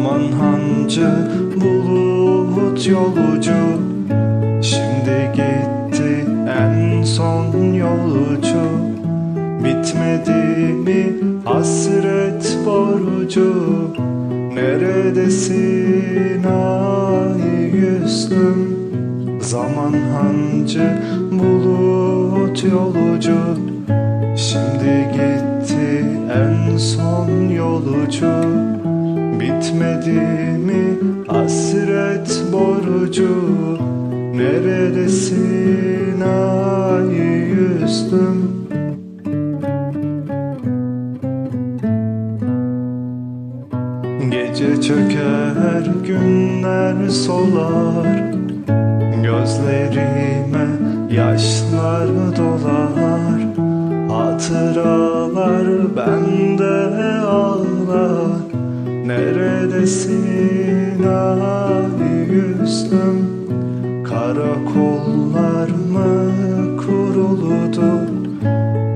Aman hancı bulut yolcu Şimdi gitti en son yolcu. Bitmedi mi hasret borcu? Neredesin ay yüzlüm? Zaman hancı bulut yolcu Şimdi gitti en son yolcu. Bitmedi mi? Hasret borcu Neredesin? Ay yüzlüm Gece çöker günler solar. Gözlerime yaşlar dolar. Hatıralar bende Neredesin? Ay yüzlüm Karakollar mı kuruludu?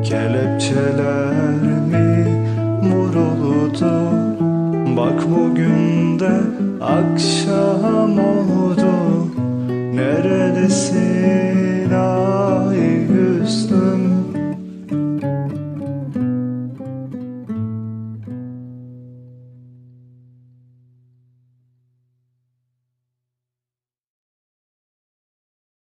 Kelepçeler mi vuruldu Bak bugün de akşam